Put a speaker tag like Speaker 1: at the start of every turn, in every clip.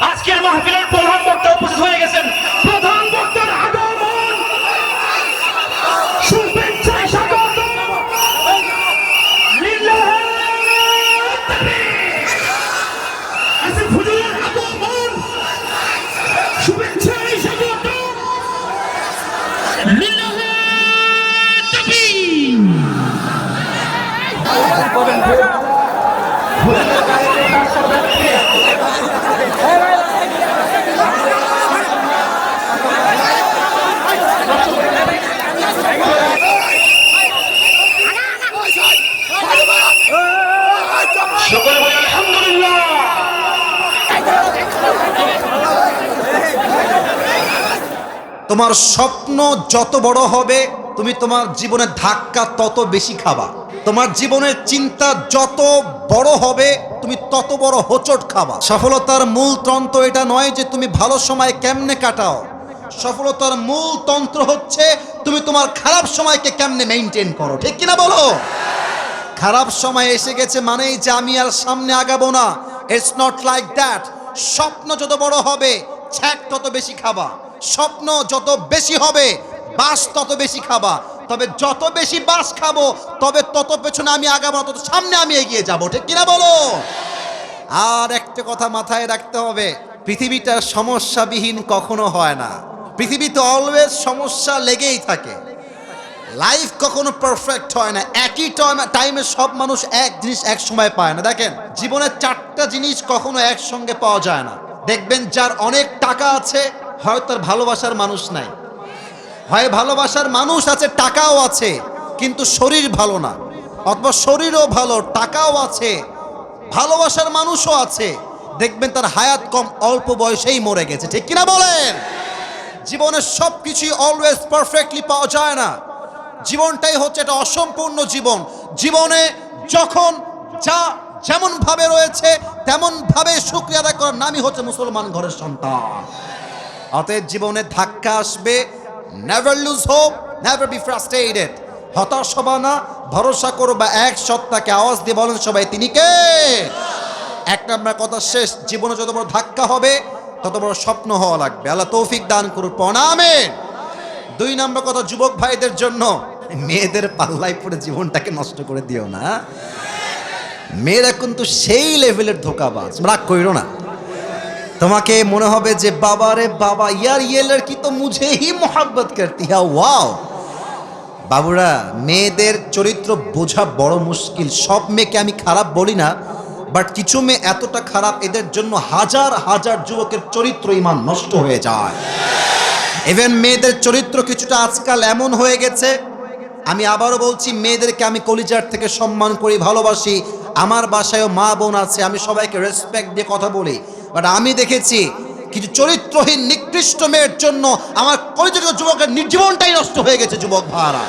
Speaker 1: আজকের মাহফিলের
Speaker 2: তোমার স্বপ্ন যত বড় হবে, তুমি তোমার জীবনের ধাক্কা তত বেশি খাবা। তোমার জীবনের চিন্তা যত বড় হবে, তুমি তত বড় হোচট খাবা। সফলতার মূল তন্ত্র এটা নয় যে তুমি ভালো সময় কেমনে কাটাও। সফলতার মূল তন্ত্র হচ্ছে তুমি তোমার খারাপ সময়কে কেমনে মেনটেন করো। ঠিক কিনা বলো? খারাপ সময় এসে গেছে মানেই যে আমি আর সামনে আগাবো না। ইটস নট লাইক দ্যাট স্বপ্ন যত বড় হবে, ছ্যাক তত বেশি খাবা। স্বপ্ন যত বেশি হবে, বাস তত বেশি খাবা। তবে যত বেশি বাস খাব, তবে তত পেছনে আমি আগাবো, তত সামনে আমি এগিয়ে যাব। ঠিক কিনা বলো? আর একটা কথা মাথায় রাখতে হবে, পৃথিবীটা সমস্যাবিহীন কখনো হয় না। পৃথিবীতে অলওয়েজ সমস্যা লেগেই থাকে। লাইফ কখনো পারফেক্ট হয় না। একই টাইমে সব মানুষ এক জিনিস এক সময় পায় না। দেখেন জীবনের চারটা জিনিস কখনো একসঙ্গে পাওয়া যায় না। দেখবেন যার অনেক টাকা আছে হয়তো তার ভালোবাসার মানুষ নাই। হয় ভালোবাসার মানুষ আছে, টাকাও আছে, কিন্তু শরীর ভালো না। অথবা শরীরও ভালো, টাকাও আছে, ভালোবাসার মানুষও আছে। দেখবেন তার হায়াত কম, অল্প বয়সেই মরে গেছে। ঠিক কিনা বলেন? জীবনের সব কিছুই অলওয়েজ পারফেক্টলি পাওয়া যায় না। জীবনটাই হচ্ছে এটা অসম্পূর্ণ জীবন। জীবনে যখন যা যেমন ভাবে রয়েছে তেমন ভাবে শুক্রিয়া আদায় করার নামই হচ্ছে মুসলমান ঘরের সন্তান। অতএব জীবনে ধাক্কা আসবে। Never lose hope never be frustrated হতাশ হবা না, ভরসা করো বা এক সত্তাকে আওয়াজ দিয়ে বলেন সবাই, তিনি কে? এক নম্বর কথা শেষ, জীবনে যত বড় ধাক্কা হবে, তত বড় স্বপ্ন হওয়া লাগবে। আল্লাহ তৌফিক দান করুন প্রণামে দুই নম্বর কথা, যুবক ভাইদের জন্য, মেয়েদের পাল্লায় পড়ে জীবনটাকে নষ্ট করে দিও না। মেয়েরা কিন্তু সেই লেভেলের ধোকাবাজ। রাগ কইরো না। তোমাকে মনে হবে যে বাবা রে বাবা, ইয়ার ইয়ে লড়কি তো মুঝে হি মোহাব্বত করতি। হ্যাঁ ওয়াও। বাবুরা, মেয়েদের চরিত্র বোঝা বড় মুশকিল। সব মেয়েকে আমি খারাপ বলি না, বাট কিছু মেয়ে এতটা খারাপ, এদের জন্য হাজার হাজার যুবকের চরিত্র ইমান নষ্ট হয়ে যায়। ইভেন মেয়েদের চরিত্র কিছুটা আজকাল এমন হয়ে গেছে, আমি আবারও বলছি, মেয়েদেরকে আমি কলিজার থেকে সম্মান করি, ভালোবাসি। আমার বাসায়ও মা বোন আছে, আমি সবাইকে রেসপেক্ট দিয়ে কথা বলি। বাট আমি দেখেছি কিছু চরিত্রহীন নিকৃষ্ট মেয়ের জন্য আমার কলিজার যুবকের নির্জীবনটাই নষ্ট হয়ে গেছে যুবক ভাড়া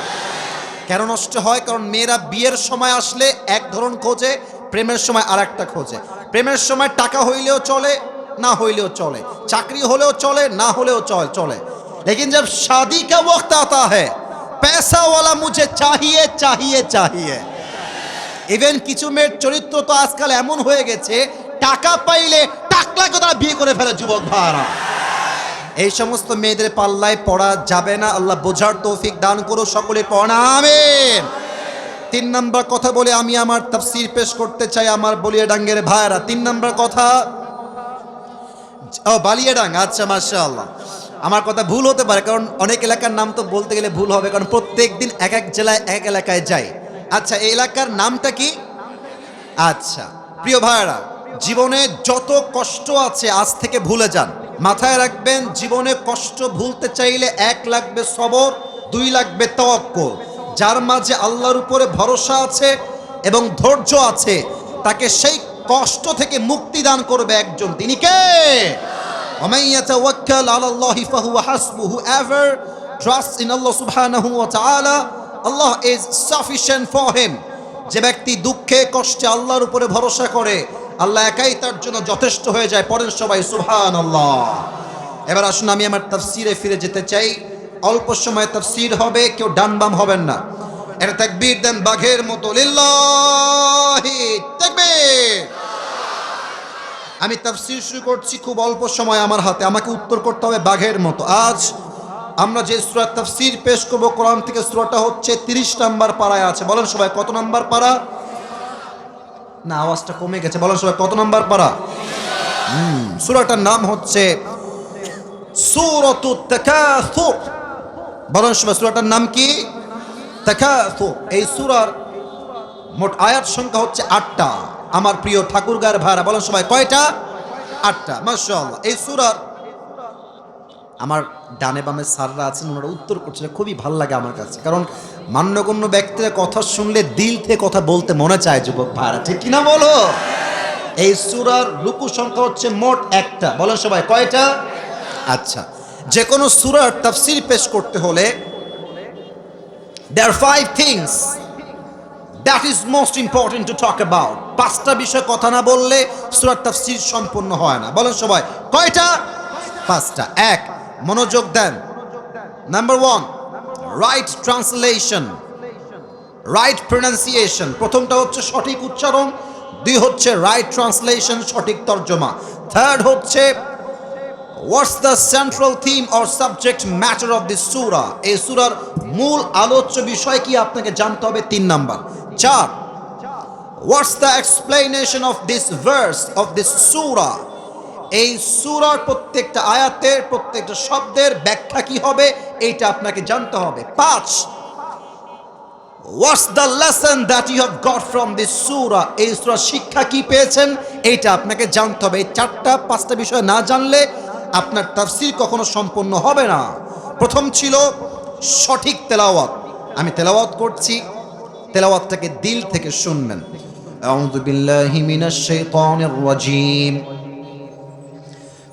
Speaker 2: কেন নষ্ট হয় কারণ মেয়েরা বিয়ের সময় আসলে এক ধরন খোঁজে প্রেমের সময় আর একটা খোঁজে প্রেমের সময় টাকা হইলেও চলে না হইলেও চলে চাকরি হলেও চলে না হলেও চল চলে लेकिन जब शादी का वक्त आता है पैसा वाला मुझे चाहिए चाहिए चाहिए ইভেন কিছু মেয়ের চরিত্র তো আজকাল এমন হয়ে গেছে টাকা পাইলে টাকলাকে বিয়ে করে ফেলে, যুবক ভাড়া এই সমস্ত মেয়েদের পাল্লায় পড়া যাবে না। আল্লাহ বোঝার তৌফিক দান করো সকলে প্রণামেন তিন নম্বর কথা বলে আমি আমার তাফসির পেশ করতে চাই আমার বলিয়া ডাঙ্গের ভাইরা। তিন নম্বর কথা, ও বালিয়াডাং আচ্ছা মাশাআল্লাহ। আমার কথা ভুল হতে পারে, কারণ অনেক এলাকার নাম তো বলতে গেলে ভুল হবে, কারণ প্রত্যেক দিন এক এক জেলায় এক এলাকায় যাই। আচ্ছা এই এলাকার নামটা কি? আচ্ছা প্রিয় ভাইরা জীবনে যত কষ্ট আছে আজ থেকে ভুলে যান। মাথায় রাখবেন, জীবনে কষ্ট ভুলতে চাইলে এক লাগবে সবর, দুই লাগবে তক্ক যার মাঝে আল্লাহর উপরে ভরসা আছে এবং ধৈর্য আছে, তাকে সেই কষ্ট থেকে মুক্তি দান করবে একজন। তিনি কে? যে ব্যক্তি দুঃখে, কষ্টে আল্লাহর উপরে ভরসা করে আল্লাহ একাই তার জন্য যথেষ্ট হয়ে যায় পরের সবাই সুহান আল্লাহ এবার আসুন, আমি আমার তাফসিরে ফিরে যেতে চাই। অল্প সময় তাফসির হবে, কেউ ডান বাম হবেন না। এটা তাকবীর দেন বাঘের মতো আমি তাফসির শুরু করছি খুব অল্প সময় আমার হাতে, আমাকে উত্তর করতে হবে বাঘের মতো। আজ আমরা যে সুরা তাফসির পেশ করব, কোরআন থেকে সুরাটা হচ্ছে তিরিশ নাম্বার পাড়ায় আছে। বলেন সবাই, কত নাম্বার পাড়া? না, আওয়াজটা কমে গেছে। বলেন সবাই, কত নাম্বার পারা? হুম, সুরাটার নাম হচ্ছে সুরতুত তাকাসুর বলেন সবাই, সুরাটার নাম কি? তাকাসুর এই সুরার মোট আয়াত সংখ্যা হচ্ছে আটটা। আমার প্রিয় ঠাকুরগার ভাড়া, বলেন সবাই, কয়টা? আটটা। মাশাআল্লাহ, এই সুরার আমার ডানে বামে স্যাররা আছেন, ওনারা উত্তর করছিল খুবই ভালো লাগে আমার কাছে। কারণ মান্যগণ্য ব্যক্তিরা কথা শুনলে দিল থেকে কথা বলতে মনে চায়, যুবক ভাড়া ঠিক কিনা বলো? এই সুরার রুকু সংখ্যা হচ্ছে মোট একটা। বলেন সবাই, কয়টা? আচ্ছা যে কোনো সুরার তাফসির পেশ করতে হলে there five things that is most important to talk about পাঁচটা বিষয় কথা না বললে সুরার তাফসির সম্পূর্ণ হয় না। বলেন সবাই, কয়টা? পাঁচটা। এক মনোযোগ দেন। Number one right translation right pronunciation প্রথমটা হচ্ছে সঠিক উচ্চারণ, দুই হচ্ছে রাইট ট্রান্সলেশন সঠিক তর্জমা। থার্ড হচ্ছে what's the central theme or subject matter of this সুরা এই সুরার মূল আলোচ্য বিষয় কি আপনাকে জানতে হবে? তিন নাম্বার। চার what's the explanation of this verse of this সুরা এই সুরার প্রত্যেকটা আয়াতের প্রত্যেকটা শব্দের ব্যাখ্যা কি হবে এইটা আপনাকে জানতে হবে পাঁচ what's the lesson that you have got from this সুরা এই সুরা শিক্ষা কি পেয়েছেন এইটা আপনাকে জানতে হবে এই চারটা পাঁচটা বিষয় না জানলে আপনার তাফসির কখনো সম্পূর্ণ হবে না প্রথম ছিল সঠিক তেলাওয়াত আমি তেলাওয়াত করছি তেলাওয়াতটাকে দিল থেকে শুনবেন أعوذ بالله من الشيطان الرجيم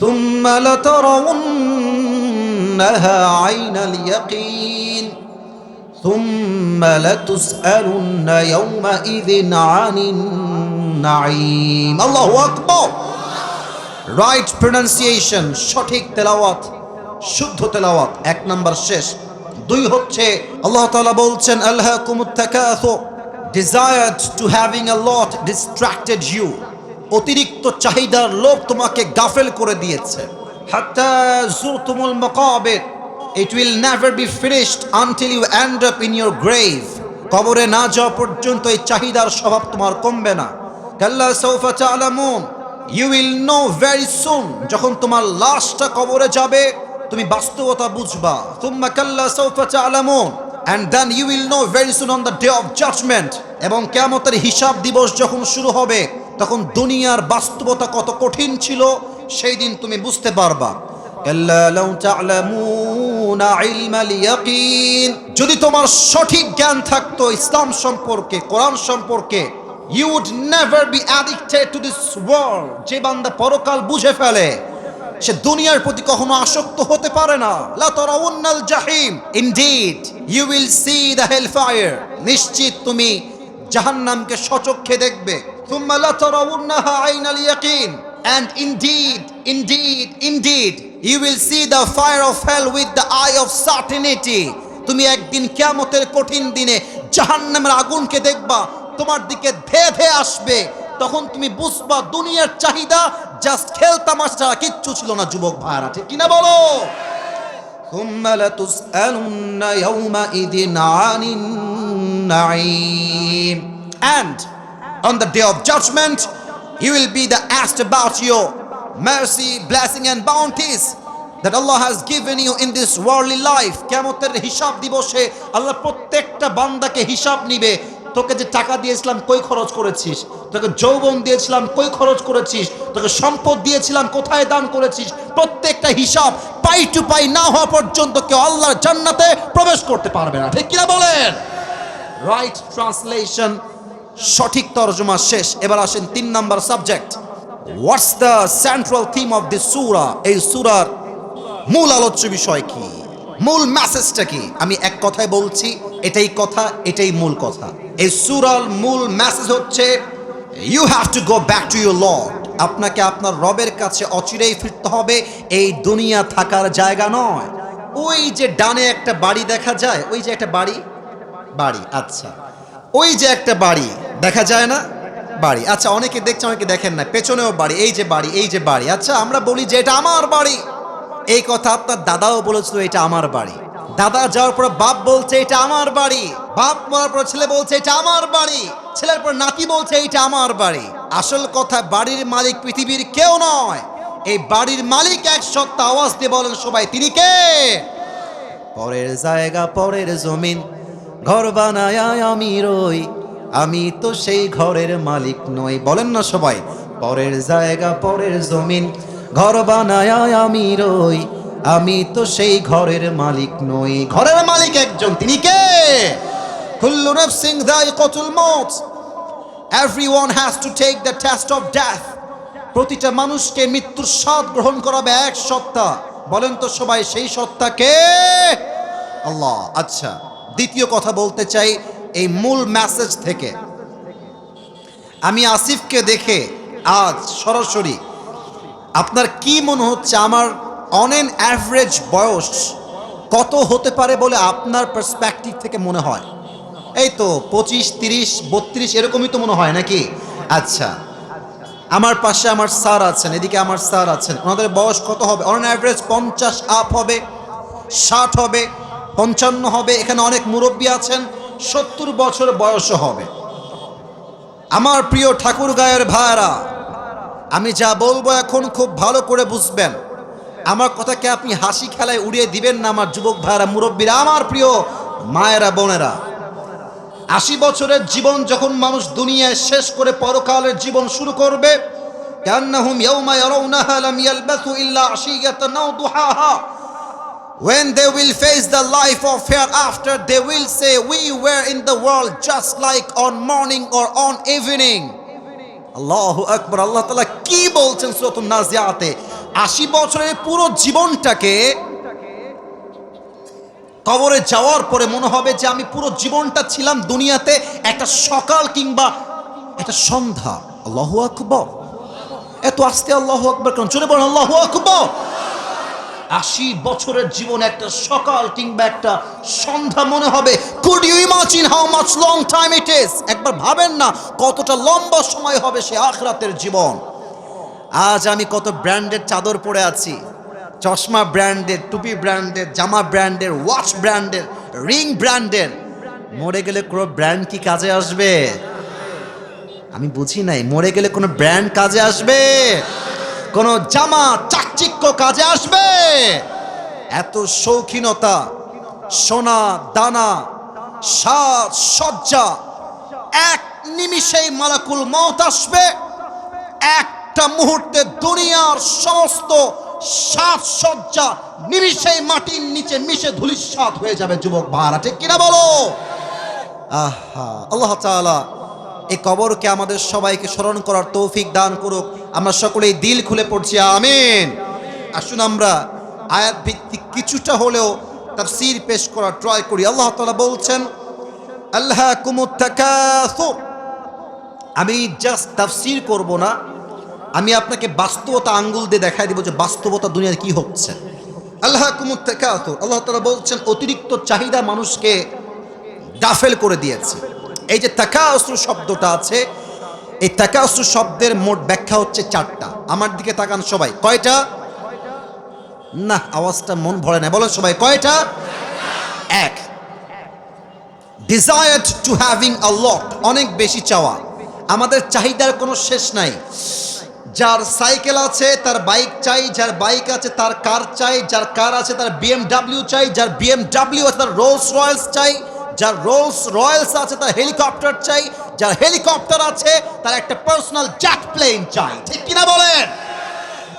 Speaker 2: ثم لترونها عين اليقين ثم لتسألن يومئذ عن النعيم الله أكبر রাইট প্রনাউন্সিয়েশন সঠিক তেলাওয়াত শুদ্ধ তেলাওয়াত এক নাম্বার শেষ দুই হচ্ছে আল্লাহ তাআলা বলছেন আল্লাহ কুমুত্তাকাসু desired to having a lot distracted you অতিরিক্ত চাহিদার লোভ তোমাকে গাফেল করে দিয়েছে। it will never be finished until you end up in your grave কবরে না যাওয়া পর্যন্ত এই চাহিদার স্বভাব তোমার কমবে না। কাল্লা সৌফা তা'লামুন you will know very soon যখন তোমার লাশটা কবরে যাবে, তুমি বাস্তবতা বুঝবা। তুম্মা কাল্লা সৌফা তা'লামুন and then you will know very soon on the day of judgment, এবং কিয়ামতের হিসাব দিবস যখন শুরু হবে তখন দুনিয়ার বাস্তবতা কত কঠিন ছিল, সেই দিন তুমি বুঝতে পারবা। যদি তোমার সঠিক জ্ঞান থাকতো ইসলাম সম্পর্কে, কোরআন সম্পর্কে you would never be addicted to this world যে বান্দা পরকাল বুঝে ফেলে, সে দুনিয়ার প্রতি কখনো আসক্ত হতে পারে না। লা তারাউন্নাল জাহিম। Indeed you will see the hell fire নিশ্চিত তুমি জাহান্নামকে সচক্ষে দেখবে থুম্মা লা তারাউন্নাহা আইনাল ইয়াকিন and indeed indeed indeed you will see the fire of hell with the eye of certainty তুমি একদিন কিয়ামতের কঠিন দিনে জাহান্নামের আগুনকে দেখবা তোমার দিকে ধেয়ে ধেয়ে আসবে তখন তুমি বুঝবা দুনিয়ার চাহিদা জাস্ট খেলতামাশ ছাড়া কিচ্ছু ছিল না যুবক ভাইরা ঠিক কিনা বলো ثم لتسألن يومئذ عن Na'im. And on the day of judgment, you will be the asked about your mercy, blessing, and bounties that Allah has given you in this worldly life. কেমতের হিসাব দিবসে আল্লাহ প্রত্যেকটা বান্দাকে হিসাব নিবে। তোকে যে টাকা দিয়েছিলাম কই খরচ করেছিস? তোকে যৌবন দিয়েছিলাম কই খরচ করেছিস? তোকে সম্পদ দিয়েছিলাম কোথায় দান করেছিস? প্রত্যেকটা হিসাব পাই টু পাই না হওয়া পর্যন্ত কেউ আল্লাহর জান্নাতে প্রবেশ করতে পারবে না। ঠিক কিনা বলেন? রাইট ট্রান্সলেশন সঠিক তর্জমা শেষ। এবার আসেন তিন number subject what's the central theme of this সুরা এই সুরার মূল আলোচ্য বিষয় কি? মূল মেসেজটা কি? আমি এক কথায় বলছি, এটাই কথা, এটাই মূল কথা। এই সুরার মূল মেসেজ হচ্ছে you have to go back to your lord আপনাকে আপনার রবের কাছে অচিরেই ফিরতে হবে, এই দুনিয়া থাকার জায়গা নয়। ওই যে ডানে একটা বাড়ি দেখা যায়, ওই যে একটা বাড়ি বাড়ি আচ্ছা। ওই যে একটা বাড়ি, দেখা যায় না? বাড়ি। আচ্ছা অনেকে দেখছে, অনেকে দেখেন না। পেছনেও বাড়ি, এই যে বাড়ি, এই যে বাড়ি। আচ্ছা আমরা বলি যে এটা আমার বাড়ি। এই কথা আপনার দাদাও বলেছিল, এটা আমার বাড়ি। দাদা যাওয়ার পর বাপ বলছে, এটা আমার বাড়ি। বাপ মরার পর ছেলে বলছে, এটা আমার বাড়ি। ছেলের পর নাতি বলছে, এটা আমার বাড়ি। আসল কথা, বাড়ির মালিক পৃথিবীর কেউ নয়। এই বাড়ির মালিক এক সত্তা আওয়াজ দিয়ে বলেন, সবাই, তিনি কে? পরের জায়গা, পরের জমিন। ঘর বানায় আমি রই। আমি তো সেই ঘরের মালিক নই। বলেন না সবাই, পরের জায়গা, পরের জমিন। ঘর বানায় আমি রই। আমি তো সেই ঘরের মালিক নই। ঘরের মালিক একজন, তিনি কে? কুল্লু নাফসিন যায়িকাতুল মউত everyone has to take the test of death প্রতিটা মানুষকে মৃত্যুর স্বাদ গ্রহণ করাবে এক সত্তা। বলেন তো সবাই, সেই সত্তাকে আল্লাহ আচ্ছা। দ্বিতীয় কথা বলতে চাই এই মূল মেসেজ থেকে। আমি আসিফকে দেখে আজ সরাসরি আপনার কি মনে হচ্ছে, আমার অন এন অ্যাভারেজ বয়স কত হতে পারে বলে আপনার পার্সপেক্টিভ থেকে মনে হয়? এই তো পঁচিশ, তিরিশ, বত্রিশ এরকমই তো মনে হয় নাকি? আচ্ছা আমার পাশে আমার স্যার আছেন, এদিকে আমার স্যার আছেন। ওনাদের বয়স কত হবে? অন অ্যাভারেজ পঞ্চাশ আপ হবে, ষাট হবে পঞ্চান্ন হবে, এখানে অনেক মুরব্বী আছেন, সত্তর বছর বয়সও হবে। আমার প্রিয় ঠাকুর গায়ের ভাইরা আমি যা বলব এখন খুব ভালো করে বুঝবেন। আমার কথাকে আপনি হাসি খেলায় উড়িয়ে দিবেন না আমার যুবক ভাইরা মুরব্বীরা, আমার প্রিয় মায়েরা, বোনেরা। আশি বছরের জীবন যখন মানুষ দুনিয়ায় শেষ করে পরকালের জীবন শুরু করবে ইয়ালবাথু ইল্লা আও দুহাহা। When they will face the life of hereafter, they will say, We were in the world just like on morning or on evening. আল্লাহ আকবর আল্লাহ তালা কি বলছেন সুরতুন নাজিয়াতে? আশি বছরের পুরো জীবনটাকে কবরে যাওয়ার পরে মনে হবে যে আমি পুরো জীবনটা ছিলাম দুনিয়াতে একটা সকাল কিংবা একটা সন্ধ্যা। আল্লাহ আকবর। এত আস্তে আল্লাহ আকবর কেন? চলে বলেন আল্লাহ আকবর। আশি বছরের জীবন একটা সকাল কিংবা একটা সন্ধ্যা মনে হবে। Could you imagine how much long time it is একবার ভাবেন না কতটা লম্বা সময় হবে সে আখরাতের জীবন। আজ আমি কত ব্র্যান্ডের চাদর পরে আছি। চশমা ব্র্যান্ডের, টুপি ব্র্যান্ডের, জামা ব্র্যান্ডের ওয়াচ ব্র্যান্ডের রিং ব্র্যান্ডের। মরে গেলে কোনো ব্র্যান্ড কি কাজে আসবে? আমি বুঝি নাই, মরে গেলে কোনো ব্র্যান্ড কাজে আসবে? কোনো জামা চাকচিক্য কাজে আসবে। এত শৌখিনতা, সোনা, দানা সাজ সজ্জা এক নিমিষেই মালাকুল মত আসবে। একটা মুহূর্তে দুনিয়ার সমস্ত সাজসজ্জা নিমিষেই মাটির নিচে মিশে ধুলিস্বাদ হয়ে যাবে, যুবক ভাড়া ঠিক কিনা বলো? আহা, আল্লাহ তাআলা এই কবরকে আমাদের সবাইকে স্মরণ করার তৌফিক দান করুক। আমরা সকলেই দিল খুলে পড়ছি, আমিন। আসুন আমরা আয়াত ভিত্তিক কিছুটা হলেও তাফসীর পেশ করা ট্রাই করি। আল্লাহ তাআলা বলছেন আল্লাহ কুমুত্তাকাসুর আমি জাস্ট তাফসীর করব না, আমি আপনাকে বাস্তবতা আঙ্গুল দিয়ে দেখাই দিব যে বাস্তবতা দুনিয়ার কি হচ্ছে। আল্লাহ কুমুত্তাকাসুর আল্লাহ তাআলা বলছেন, অতিরিক্ত চাহিদা মানুষকে গাফেল করে দিয়েছে। এই যে তাকাসুর শব্দটা আছে, এই তাকাসুর শব্দের মোট ব্যাখ্যা হচ্ছে চারটা। আমার দিকে তাকান সবাই। কয়টা? না, আওয়াজটা মন ভরে না। বলো সবাই, কয়টা? এক। Desired to having a lot অনেক বেশি চাওয়া। আমাদের চাহিদার কোনো শেষ নাই। যার সাইকেল আছে, তার বাইক চাই, যার বাইক আছে, তার কার চাই, যার কার আছে, তার বিএমডাব্লিউ চাই, যার বিএমডাব্লিউ আছে, তার রোলস রয়েলস চাই, যার রোলস রয়েলস আছে, তার হেলিকপ্টার চাই, যার হেলিকপ্টার আছে, তার একটা পার্সোনাল জ্যাট প্লেন চাই। ঠিক কিনা বলেন?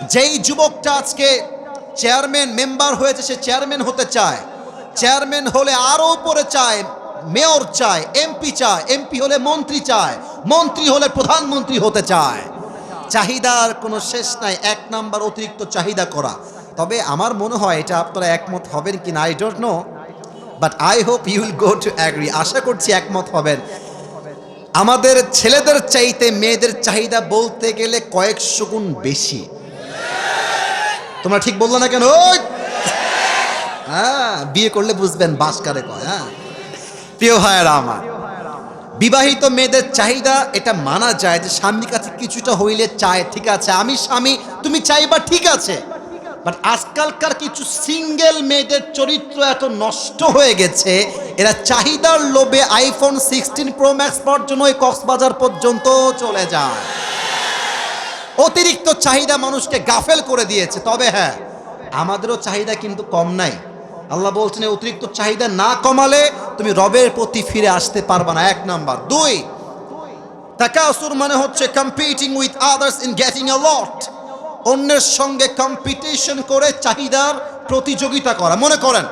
Speaker 2: যেই যুবকটা আজকে চেয়ারম্যান মেম্বার হয়েছে, সে চেয়ারম্যান হতে চায়। চেয়ারম্যান হলে আরও উপরে চায়, মেয়র চায়, এমপি চায়, এমপি হলে মন্ত্রী চায়, মন্ত্রী হলে প্রধানমন্ত্রী হতে চায়। চাহিদার কোনো শেষ নাই, এক নাম্বার অতিরিক্ত চাহিদা করা। তবে আমার মনে হয় এটা আপনারা একমত হবেন কি না I don't know but I hope you will go to agree আশা করছি একমত হবেন। আমাদের ছেলেদের চাইতে, মেয়েদের চাহিদা বলতে গেলে কয়েকশো গুণ বেশি। তোমরা ঠিক বলল না কেন? ওই! হ্যাঁ বিয়ে করলে বুঝবেন বাস কারে কয় হ্যাঁ? প্রিয় ভাইয়েরা আমার, বিবাহিত মেয়েদের চাহিদা এটা মানা যায় যে স্বামীর কাছে কিছুটা হইলে চায়, ঠিক আছে? আমি স্বামী, তুমি চাইবা ঠিক আছে। বাট আজকালকার কিছু সিঙ্গেল মেয়েদের চরিত্র এত নষ্ট হয়ে গেছে, এরা চাহিদার লোভে আইফোন সিক্সটিন প্রো ম্যাক্স পর্যন্ত কক্সবাজার পর্যন্ত চলে যায়। অতিরিক্ত চাহিদা মানুষকে গাফেল করে দিয়েছে। তবে হ্যাঁ আমাদেরও চাহিদা কিন্তু কম নাই। আল্লাহ বলছেন অতিরিক্ত চাহিদা না কমালে তুমি রবের প্রতি ফিরে আসতে পারবা না। এক নাম্বার। দুই, তাকাসুর মানে হচ্ছে competing with others in getting a lot অন্যের সঙ্গে কম্পিটিশন করে চাহিদার প্রতিযোগিতা করা। মনে করেন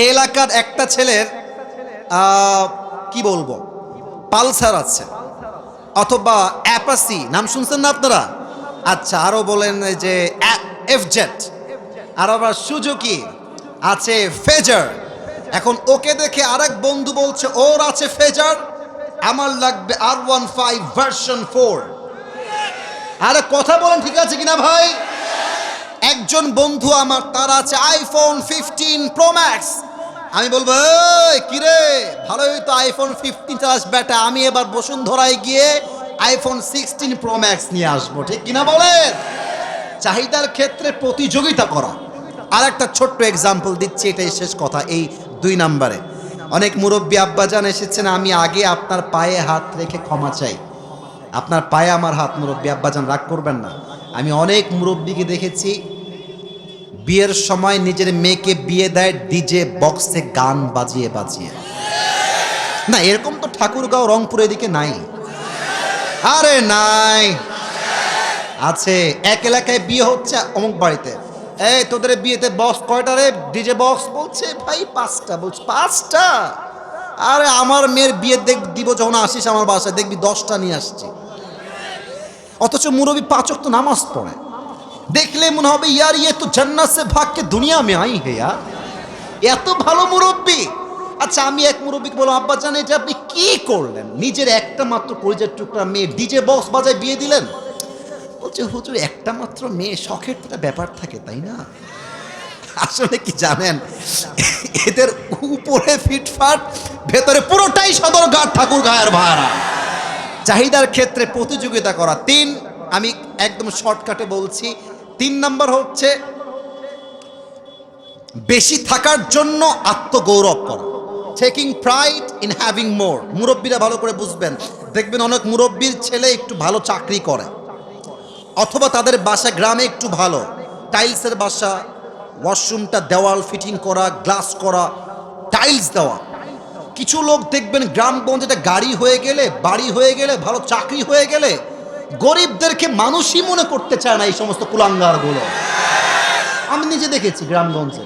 Speaker 2: এই এলাকার একটা ছেলের কি বলব, পালসার আছে। অথবা অ্যাপাসি, নাম শুনছেন না আপনারা? আচ্ছা আরও বলেন যে এফ জেট আর আবার সুজুকি, আছে ফেজার। এখন ওকে দেখে আরেক বন্ধু বলছে, ওর আছে ফেজার, আমার লাগবে আর ওয়ান ফাইভ ভার্সন ফোর আরে, কথা বলেন, ঠিক আছে কিনা ভাই? একজন বন্ধু আমার, তার আছে আইফোন ফিফটিন প্রো ম্যাক্স আমি বলব "এই, কিরে ভালোই তো আইফোন ফিফটিন চালাস বেটা আমি এবার বসুন্ধরায় গিয়ে আইফোন সিক্সটিন প্রো ম্যাক্স নিয়ে আসব। ঠিক কিনা বলেন? চাহিদার ক্ষেত্রে প্রতিযোগিতা করা। আর একটা ছোট্ট এক্সাম্পল দিচ্ছি এটাই শেষ কথা এই দুই নাম্বারে। অনেক মুরব্বী আব্বাজান এসেছেন আমি আগে আপনার পায়ে হাত রেখে ক্ষমা চাই। আপনার পায়ে আমার হাত মুরব্বী আব্বাজান রাগ করবেন না। আমি অনেক মুরব্বীকে দেখেছি বিয়ের সময় নিজের মেয়েকে বিয়ে দেয় ডিজে বক্সে গান বাজিয়ে বাজিয়ে। না, এরকম তো ঠাকুরগাঁও, রংপুর এদিকে নাই। আরে নাই। আছে, এক এলাকায় বিয়ে হচ্ছে অমুক বাড়িতে। এই, তোদের বিয়েতে বক্স কয়টা রে? ডিজে বক্স বলছে, ভাই, পাঁচটা, বলছে, পাঁচটা? আরে আমার মেয়ের বিয়ে দেখ, দিব যখন আসিস আমার বাসায়, দেখবি দশটা নিয়ে আসছি। অথচ মুরবি পাচক তো নামাজ পড়ে। দেখলে মনে হবে ইয়ার ইয়ে তো জান্নাত সে ভাগকে দুনিয়া মে আই হে ইয়ার এত ভালো মুরব্বী আচ্ছা আমি এক মুরব্বীকে বললাম আব্বা জান এটা আপনি কি করলেন নিজের একটা মাত্র কলিজার টুকরা মেয়ে ডিজে বক্স বাজায় বিয়ে দিলেন বলছে হুজুর একটা মাত্র মেয়ে শখের তো ব্যাপার থাকে, তাই না? আসলে কি জানেন, এদের উপরে ফিটফাট, ভেতরে পুরোটাই সদরঘাট ঠাকুর গায়ের ভাড়া। চাহিদার ক্ষেত্রে প্রতিযোগিতা করা। তিন, আমি একদম শর্টকাটে বলছি তিন নম্বর হচ্ছে বেশি থাকার জন্য আত্মগৌরব করা। Taking pride in having more মুরব্বীরা ভালো করে বুঝবেন। দেখবেন অনেক মুরব্বীর ছেলে একটু ভালো চাকরি করে, অথবা তাদের বাসা গ্রামে একটু ভালো। টাইলসের বাসা ওয়াশরুমটা দেওয়াল ফিটিং করা গ্লাস করা টাইলস দেওয়া। কিছু লোক দেখবেন গ্রামগঞ্জে একটা গাড়ি হয়ে গেলে, বাড়ি হয়ে গেলে, ভালো চাকরি হয়ে গেলে গরিবদেরকে মানুষই মনে করতে চায় না এই সমস্ত কুলাঙ্গারগুলো। আমি নিজে দেখেছি গ্রামগঞ্জে।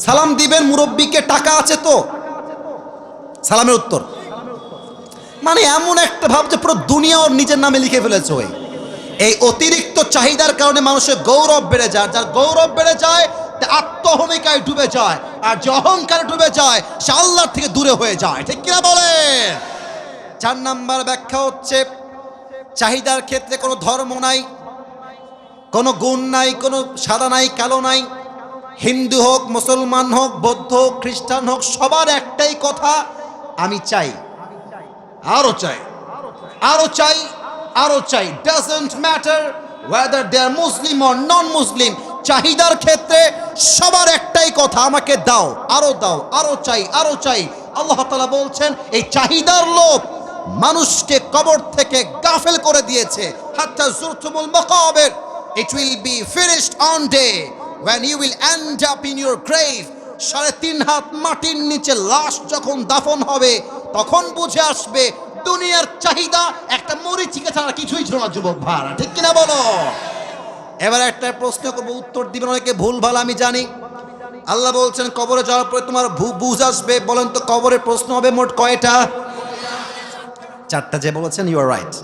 Speaker 2: সালাম দিবেন মুরব্বীকে, টাকা আছে তো? সালামের উত্তর। মানে এমন একটা ভাব যে পুরো দুনিয়া ওর নিজের নামে লিখে ফেলেছে ওই। এই অতিরিক্ত চাহিদার কারণে মানুষের গৌরব বেড়ে যায়। যার গৌরব বেড়ে যায় আত্মহমিকায় ডুবে যায়। আর যে অহংকারে ডুবে যায়, সে আল্লাহর থেকে দূরে হয়ে যায়। ঠিক কিনা বলে চার নাম্বার ব্যাখ্যা হচ্ছে চাহিদার ক্ষেত্রে কোনো ধর্ম নাই, কোনো গুণ নাই, কোনো সাদা নাই, কালো নাই। হিন্দু হোক, মুসলমান হোক, বৌদ্ধ হোক, খ্রিস্টান হোক, সবার একটাই কথা, আমি চাই। আরও চাই। আরও চাই আরও চাই। Doesn't matter whether they are Muslim or non Muslim চাহিদার ক্ষেত্রে সবার একটাই কথা, আমাকে দাও আরও দাও আরও চাই আরও চাই। আল্লাহ তাআলা বলছেন, এই চাহিদার লোক মানুষকে কবর থেকে গাফেল করে দিয়েছে। হাত্তা জুরতুমুল মাকাবির। It will be finished on day when you will end up in your grave সাড়ে তিন হাত মাটির নিচে লাশ যখন দাফন হবে, তখন বুঝে আসবে দুনিয়ার চাহিদা, একটা মরিচিকা ছাড়া কিছুই ছিল না, যুবক ভাড়া ঠিক কিনা বলো? এবার একটা প্রশ্ন করব, উত্তর দিবেন অনেকে ভুল ভালো আমি জানি। আল্লাহ বলছেন, কবরে যাওয়ার পরে তোমার বুঝ আসবে। বলেন তো, কবরের প্রশ্ন হবে মোট কয়টা? চারটা যে বলেছেন ইউ আর রাইট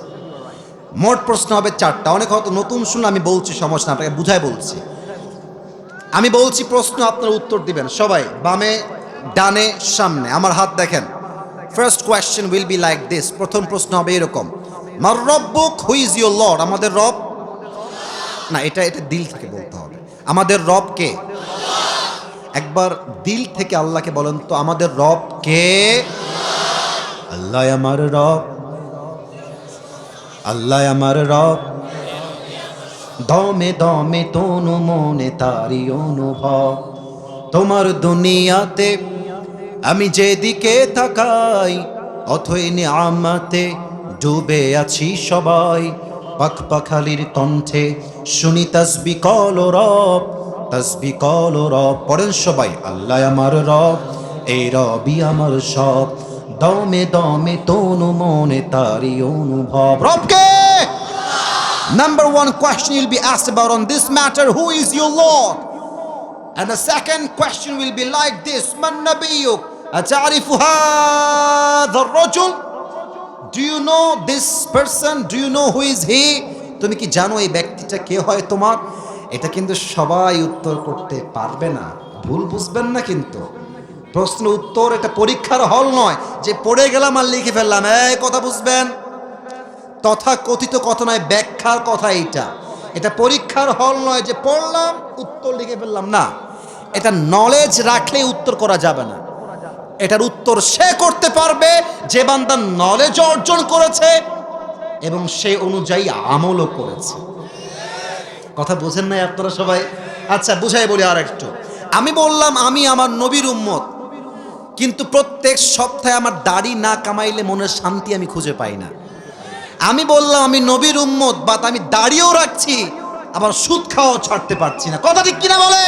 Speaker 2: মোট প্রশ্ন হবে চারটা। অনেক হয়তো নতুন শুনে আমি বলছি, সমস্যা আপনাকে বুঝাই বলছি। আমি বলছি, প্রশ্ন আপনার উত্তর দিবেন। সবাই, বামে, ডানে, সামনে। আমার হাত দেখেন। First question will be like this প্রথম প্রশ্ন হবে এরকম। মার রব্বুক হু ইজ ইউর লর্ড আমাদের রব? না, এটা এটা দিল থেকে বলতে হবে। আমাদের রব কে? একবার দিল থেকে আল্লাহকে বলেন তো, আমাদের রব কে? আল্লাহ আমার রব। আল্লাহ আমার রব। দমে দমে তনু মনে তারি অনুভব। তোমার দুনিয়াতে আমি যেদিকে থাকাই অথই আমাতে ডুবে আছি সবাই। পাখ পাখালির কণ্ঠে শুনি তসবি কল রব, তসবি কল রব। পড়েন সবাই, আল্লাহ আমার রব, এই রবি আমার সব। দমে দমে তনু মনে তারি অনুভব রবকে Number one question you'll be asked about on this matter Who is your Lord? And the second question will be like this Man nabiyuk? أتعرف هذا الرجل? Do you know this person? Do you know who is he? তুমি কি জানো এই ব্যক্তিটা কে হয় তোমার এটা কিন্তু সবাই উত্তর করতে পারবে না ভুল বুঝবেন না কিন্তু প্রশ্ন উত্তর এটা পরীক্ষার হল নয়। যে পড়ে গেলাম আর লিখে ফেললাম, এই কথা বুঝবেন? তথা কথিত কথা নয়, ব্যাখ্যার কথা এইটা। এটা পরীক্ষার হল নয় যে পড়লাম, উত্তর লিখে ফেললাম। না, এটা নলেজ রাখলে উত্তর করা যাবে না। এটার উত্তর সে করতে পারবে, যে বান্দা নলেজ অর্জন করেছে এবং সে অনুযায়ী আমলও করেছে। কথা বোঝেন নাই আপনারা সবাই? আচ্ছা বুঝাই বলি আর একটু আমি বললাম, আমি আমার নবীর উম্মত। কিন্তু প্রত্যেক সপ্তাহে আমার দাড়ি না কামাইলে মনের শান্তি আমি খুঁজে পাই না। আমি বললাম, আমি নবীর উম্মত বা আমি দাড়িও রাখছি, আবার সুদ খাওয়াও ছাড়তে পারছি না। কথা ঠিক কিনা বলে?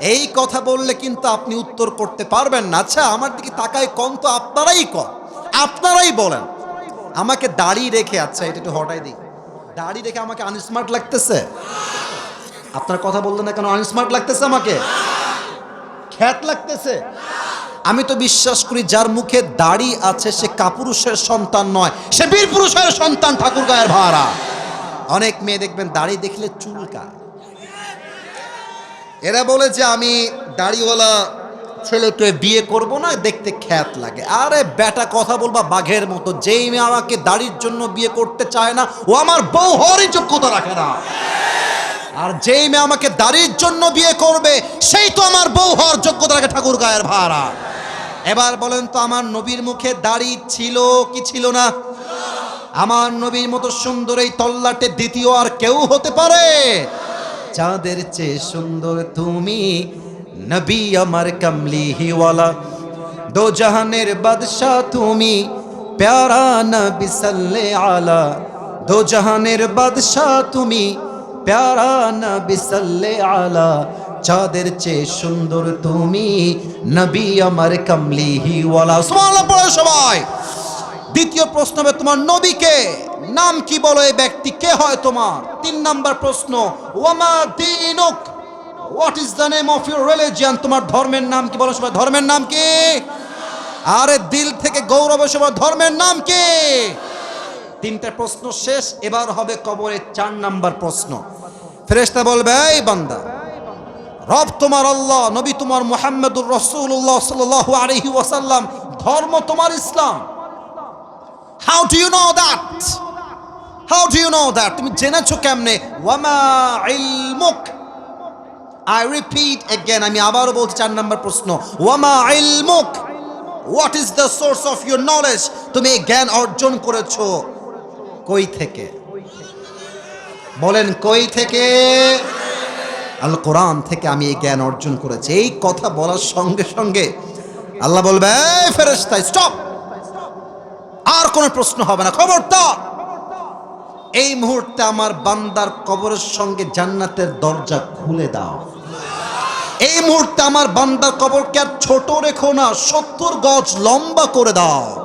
Speaker 2: এই কথা বললে কিন্তু আপনি উত্তর করতে পারবেন না। আচ্ছা আমার দিকে তাকায় কম তো আপনারাই কম। আপনারাই বলেন। আমাকে দাড়ি রেখে আচ্ছা এটা একটু হটাই দিই। দাড়ি রেখে আমাকে আনস্মার্ট লাগতেছে? আপনার কথা বললেন না কেন আনস্মার্ট লাগতেছে আমাকে? খ্যাত লাগতেছে। আমি তো বিশ্বাস করি যার মুখে দাড়ি আছে সে কাপুরুষের সন্তান নয়, সে বীর পুরুষের সন্তান ঠাকুর গায়ের ভাড়া। অনেক মেয়ে দেখবেন দাড়ি দেখলে চুলকায় এরা বলে যে আমি দাড়িওয়ালা ছেলেকে বিয়ে করব না, দেখতে খ্যাত লাগে। আরে বেটা কথা বলবা, বাঘের মতো। যেই মেয়ে আমাকে দাড়ির জন্য বিয়ে করতে চায় না, ও আমার বউ হওয়ারই যোগ্যতা রাখে না। আর যেই মেয়ে আমাকে দাড়ির জন্য বিয়ে করবে, সেই তো আমার বউ হওয়ার যোগ্যতা রাখে ঠাকুর গায়ের ভাড়া। এবার বলেন তো, আমার নবীর মুখে দাড়ি ছিল কি ছিল না? আমার নবীর মতো সুন্দর এই তল্লাটে দ্বিতীয় আর কেউ হতে পারে? চাঁদের চেয়ে সুন্দর তুমি নবী আমার কামলি হিওয়ালা দো জাহানের বাদশাহ তুমি প্যারা নবী সাল্লে আলা। দো জাহানের বাদশাহ তুমি প্যারা নবী সাল্লে আলা চাঁদের চেয়ে সুন্দর তুমি নবী আমার কামলি হিওয়ালা সুবহানাল্লাহ, পড়ো সবাই। দ্বিতীয় প্রশ্ন হবে, তোমার নবীকে নাম কি বলো এই ব্যক্তি? কে হয় তোমার? তিন নাম্বার প্রশ্ন, ওয়ামা দিনুক? What is the name of your religion তোমার ধর্মের নাম কি? বলো সবাই, ধর্মের নাম কি? আরে দিল থেকে গৌরব সবার ধর্মের নাম কি? তিনটা প্রশ্ন শেষ, এবার হবে কবরের চার নাম্বার প্রশ্ন। ফেরেশতা বলবে, এই বান্দা, রব তোমার আল্লাহ, নবী তোমার মুহাম্মদুর রসুল্লাহ সাল্লাহ আলহি ওয়াসাল্লাম, ধর্ম তোমার Islam. How do you know that how do you know that তুমি জেনেছো কেমনে? ওয়ামা ইলমুক। আই রিপিট এগেন আমি আবারও বলছি চার নম্বর প্রশ্ন। ওয়ামা ইলমুক। What is the source of your knowledge তুমি জ্ঞান অর্জন করেছ। কই থেকে? বলেন, কই থেকে? আল কোরআন থেকে আমি এই জ্ঞান অর্জন করেছি। এই কথা বলার সঙ্গে সঙ্গে আল্লাহ বলবে ফেরেস্তাই স্টপ আর কোনো প্রশ্ন হবে না। খবরদার! এই মুহূর্তে আমার বান্দার কবরের সঙ্গে জান্নাতের দরজা খুলে দাও। এই মুহূর্তে আমার বান্দার কবরকে আর ছোট রেখো না, সত্তর গজ লম্বা করে দাও।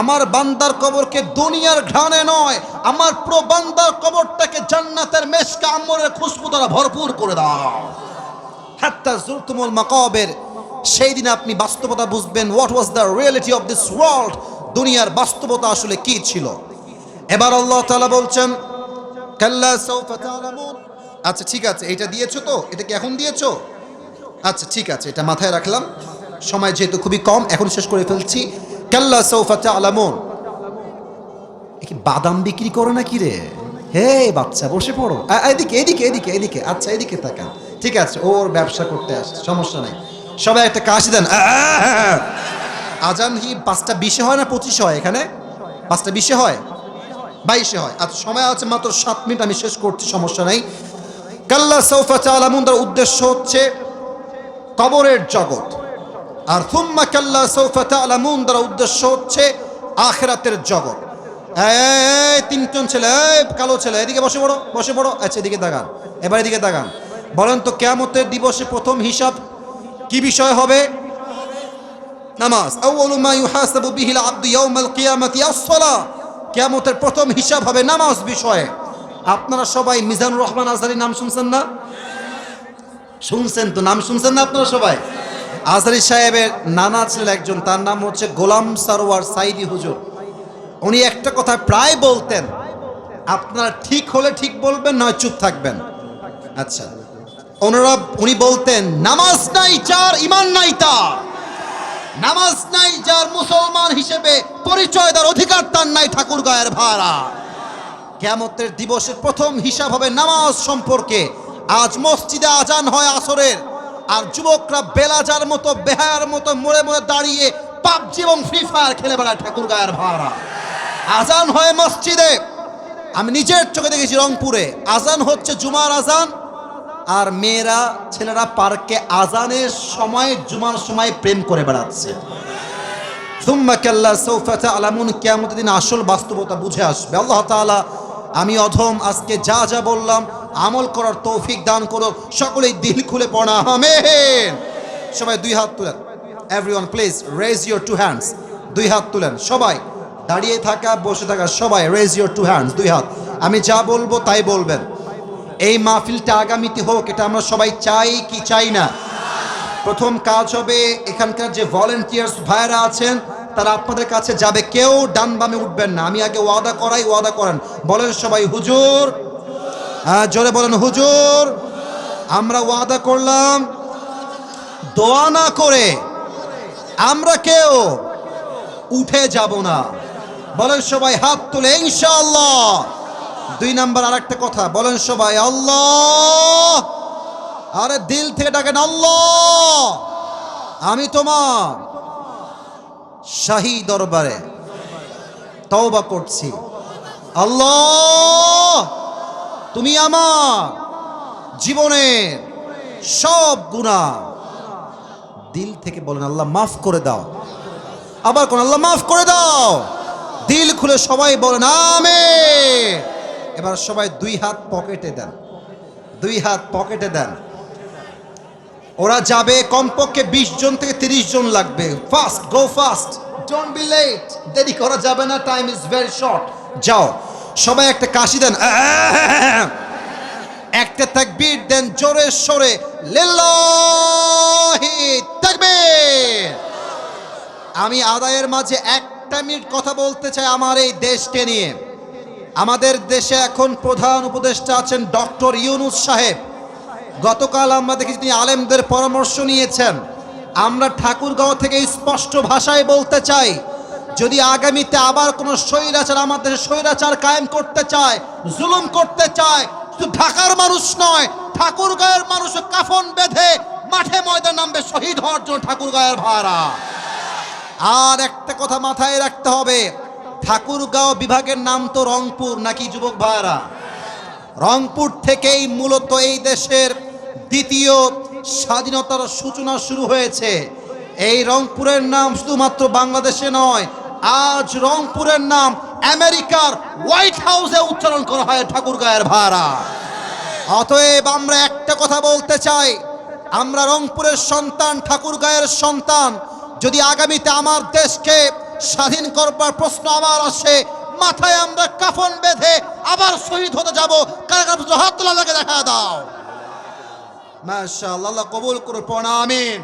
Speaker 2: আমার বান্দার কবরকে দুনিয়ার ঘ্রাণে নয়, আমার পুরো বান্দার কবরটাকে জান্নাতের মেশকা আমরের খুশবু দ্বারা ভরপুর করে দাও। হাত্তা মাকাবের, সেই দিন আপনি বাস্তবতা বুঝবেন what was the reality of this world দুনিয়ার বাস্তবতা আসলে কি ছিল। এবার আল্লাহ তাআলা বলছেন, কাল্লা আচ্ছা ঠিক আছে, এটা দিয়েছ তো? এটা কি এখন দিয়েছ? আচ্ছা ঠিক আছে, এটা মাথায় রাখলাম। সময় যেহেতু খুবই কম, এখন শেষ করে ফেলছি। কাল্লা সৌফা আলামুন কি বাদাম বিক্রি করে না কি রে? হে বাচ্চা, বসে পড়ো। এদিকে এদিকে এদিকে এদিকে। আচ্ছা এদিকে তাকান। ঠিক আছে, ওর ব্যবসা করতে আসছে, সমস্যা নাই। সবাই একটা কাশি দেন। আজান কি পাঁচটা বিশে হয় না পঁচিশে হয় এখানে? পাঁচটা বিশে হয়? বাইশে হয়। আর সময় আছে মাত্র সাত মিনিট, আমি শেষ করছি, সমস্যা নাই। কাল্লা সৌফা চালামুন তার উদ্দেশ্য হচ্ছে কবরের জগৎ। আর থুম্মা কাল্লা সৌফা তালামুন দ্বারা উদ্দেশ্য হচ্ছে আখেরাতের জগৎ। তিনজন ছেলে কালো ছেলে, এদিকে বসে পড়ো বসে পড়ো। আচ্ছা এদিকে দাগান এবার এদিকে দাগান বলেন তো কেয়ামতের দিবসে প্রথম হিসাব কি বিষয় হবে? নামাজ। কিয়ামতের প্রথম হিসাব হবে নামাজ বিষয়ে। আপনারা সবাই মিজানুর রহমান আজহারি নাম শুনছেন না? শুনছেন তো, নাম শুনছেন না আপনারা সবাই? আজহারি সাহেবের নানা ছিলেন একজন, তার নাম হচ্ছে গোলাম সারোয়ার সাইদি হুজুর। উনি একটা কথা প্রায় বলতেন, আপনারা ঠিক হলে ঠিক বলবেন, নয় চুপ থাকবেন। আচ্ছা ওনারা, উনি বলতেন, নামাজ নাই চার ইমান নাই তার। নামাজ নাই যার, মুসলমান হিসেবে পরিচয় তার অধিকার তার নাই, ঠাকুর গায়ের ভাড়া। কেয়ামতের দিবসের প্রথম হিসাব হবে নামাজ সম্পর্কে। আজ মসজিদে আজান হয় আসরের আর যুবকরা বেলাজার মতো, বেহায়ার মতো মোড়ে মোড়ে দাঁড়িয়ে পাবজি এবং ফ্রি ফায়ার খেলে বেড়ায় ঠাকুর গায়ের ভাড়া। আজান হয় মসজিদে। আমি নিজের চোখে দেখেছি রংপুরে। আজান হচ্ছে জুমার আজান, আর মেয়েরা, ছেলেরা পার্কে আজানের সময়, জুমার সময় প্রেম করে বেড়াচ্ছে। সুম্মা কাল্লা সৌফা আলামুন কিয়ামতের দিন আসল বাস্তবতা বুঝে আসবে। আল্লাহ তাআলা আমি অধম, আজকে যা যা বললাম, আমল করার তৌফিক দান করো, সকলেই দিল খুলে পড়া, আমেন। সবাই দুই হাত তুলেন। Everyone please raise your two hands দুই হাত তুলেন। সবাই, দাঁড়িয়ে থাকা, বসে থাকা, সবাই রেজ ইউর টু হ্যান্ডস দুই হাত। আমি যা বলব, তাই বলবেন। এই মাহফিলটা আগামীতে হোক, এটা আমরা সবাই চাই কি চাই না? প্রথম কাজ হবে, এখানকার যে ভলেন্টিয়ার্স ভাইরা আছেন তারা আপনাদের কাছে যাবে, কেউ ডান বামে উঠবেন না। আমি আগে ওয়াদা করাই, ওয়াদা করেন। বলেন সবাই, হুজুর। হ্যাঁ জোরে বলেন, হুজুর। আমরা ওয়াদা করলাম, দোয়া না করে আমরা কেউ উঠে যাব না। বলেন সবাই, হাত তুলে, ইনশাআল্লাহ। দুই নাম্বার আর একটা কথা, বলেন সবাই, আল্লাহ। আরে দিল থেকে ডাকেন, আল্লাহ। আমি তোমার শাহী দরবারে তওবা করছি। আল্লাহ, তুমি আমার জীবনের সব গুণা দিল থেকে বলেন, আল্লাহ মাফ করে দাও। আবার কোন, আল্লাহ মাফ করে দাও। দিল খুলে সবাই বলেন, আমেন। এবার সবাই দুই হাত পকেটে দেন, দুই হাত পকেটে দেন। ওরা যাবে কমপক্ষে বিশ জন থেকে তিরিশ জন লাগবে। Fast go fast don't be late দেরি করা যাবে না টাইম ইজ ভেরি শর্ট যাও, সবাই একটা কাশি দেন। একটা তাকবীর দেন, জোরে সরে। লিল্লাহি তাকবীর। আমি আদায়ের মাঝে একটা মিনিট কথা বলতে চাই আমার এই দেশকে নিয়ে। আমাদের দেশে এখন প্রধান উপদেষ্টা আছেন ডক্টর ইউনুস সাহেব। গতকাল আমরা দেখেছি তিনি আলেমদের পরামর্শ নিয়েছেন। আমরা ঠাকুরগাঁও থেকে স্পষ্ট ভাষায় বলতে চাই, যদি আগামীতে আবার কোনো স্বৈরাচার আমাদের স্বৈরাচার কায়েম করতে চায়, জুলুম করতে চায়, শুধু ঢাকার মানুষ নয় ঠাকুরগাঁয়ের মানুষ কাফন বেঁধে মাঠে ময়দান নামবে শহীদ হওয়ার জন্য ঠাকুরগাঁয়ের ভাড়া আর একটা কথা মাথায় রাখতে হবে, ঠাকুরগাঁও বিভাগের নাম তো রংপুর, নাকি যুবক ভাড়া রংপুর থেকেই মূলত এই দেশের দ্বিতীয় স্বাধীনতার সূচনা শুরু হয়েছে। এই রংপুরের নাম শুধুমাত্র বাংলাদেশে নয়, আজ রংপুরের নাম আমেরিকার হোয়াইট হাউসে উচ্চারণ করা হয় ঠাকুরগাঁয়ের ভাড়া। অতএব আমরা একটা কথা বলতে চাই, আমরা রংপুরের সন্তান, ঠাকুরগাঁয়ের সন্তান, যদি আগামীতে আমার দেশকে স্বাধীন করবার প্রশ্ন আবার আসে, মাথায় আমরা কাফন বেঁধে আবার শহীদ হতে যাব। কারা হাত তোলা লাগে, দেখা দাও। মাশাআল্লাহ আল্লাহ কবুল করে পড়া আমিন।